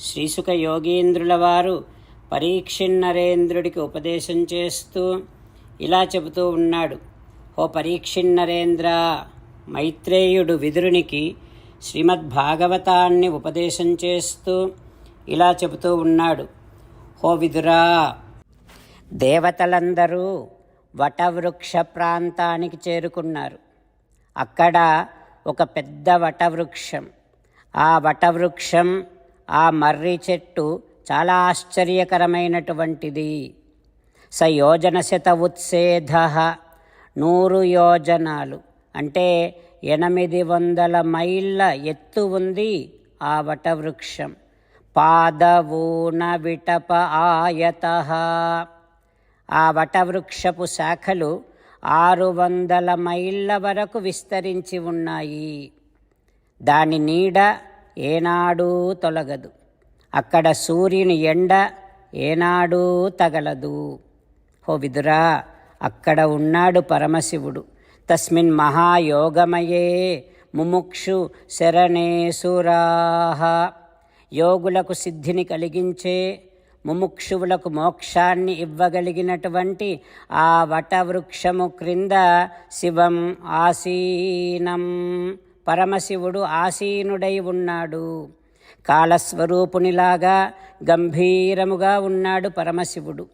శ్రీసుక యోగీంద్రుల వారు పరీక్షిన్నరేంద్రుడికి ఉపదేశం చేస్తూ ఇలా చెబుతూ ఉన్నాడు. ఓ పరీక్షిన్నరేంద్ర మైత్రేయుడు విదురునికి శ్రీమద్భాగవతాన్ని ఉపదేశం చేస్తూ ఇలా చెబుతూ ఉన్నాడు. ఓ విదురా దేవతలందరూ వటవృక్ష ప్రాంతానికి చేరుకున్నారు. అక్కడ ఒక పెద్ద వటవృక్షం. ఆ వటవృక్షం ఆ మర్రి చెట్టు చాలా ఆశ్చర్యకరమైనటువంటిది. స యోజన శత ఉత్సేధ నూరు యోజనాలు. అంటే ఎనిమిది వందల మైళ్ళ ఎత్తు ఉంది ఆ వటవృక్షం. పాదవూన విటప ఆయత. ఆ వటవృక్షపు శాఖలు ఆరు వందల మైళ్ళ వరకు విస్తరించి ఉన్నాయి. దాని నీడ ఏనాడూ తొలగదు. అక్కడ సూర్యుని ఎండ ఏనాడూ తగలదు. హో విదురా అక్కడ ఉన్నాడు పరమశివుడు. తస్మిన్ మహాయోగమయే ముముక్షు శరణేసురాహ యోగులకు సిద్ధిని కలిగించే ముముక్షువులకు మోక్షాన్ని ఇవ్వగలిగినటువంటి ఆ వటవృక్షము క్రింద శివం ఆసీనం. పరమశివుడు ఆసీనుడై ఉన్నాడు. కాలస్వరూపునిలాగా గంభీరముగా ఉన్నాడు పరమశివుడు.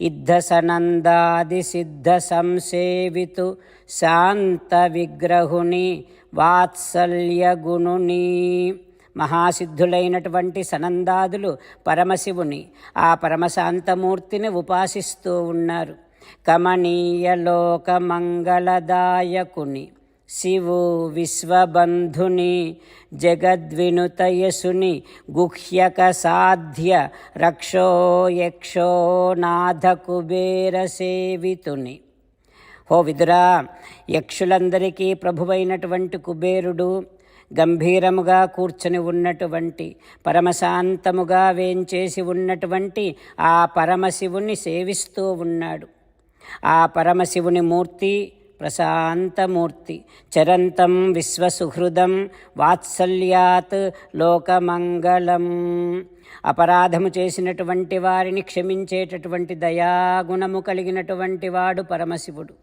ఇద్ధ సనందాది సిద్ధ సంసేవితు శాంత విగ్రహుని వాత్సల్య గుణుని మహాసిద్ధులైనటువంటి సనందాదులు పరమశివుని ఆ పరమశాంతమూర్తిని ఉపాసిస్తూ ఉన్నారు. కమనీయ లోక మంగళదాయకుని శివు విశ్వబంధుని జగద్వినుతయసుని గుహ్యక సాధ్య రక్షో యక్షో నాథ కుబేర సేవితుని హో విదురా యక్షులందరికీ ప్రభువైనటువంటి కుబేరుడు గంభీరముగా కూర్చొని ఉన్నటువంటి పరమశాంతముగా వేంచేసి ఉన్నటువంటి ఆ పరమశివుని సేవిస్తూ ఉన్నాడు. ఆ పరమశివుని మూర్తి ప్రశాంతమూర్తి. చరంతం విశ్వసుహృదం వాత్సల్యాత్ లోకమంగళం. అపరాధము చేసినటువంటి వారిని క్షమించేటటువంటి దయాగుణము కలిగినటువంటి వాడు పరమశివుడు.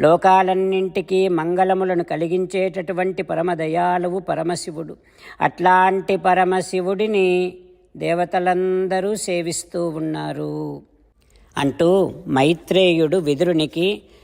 లోకాలన్నింటికీ మంగళములను కలిగించేటటువంటి పరమదయాలువు పరమశివుడు. అట్లాంటి పరమశివుడిని దేవతలందరూ సేవిస్తూ ఉన్నారు. అంటూ మైత్రేయుడు విదురునికి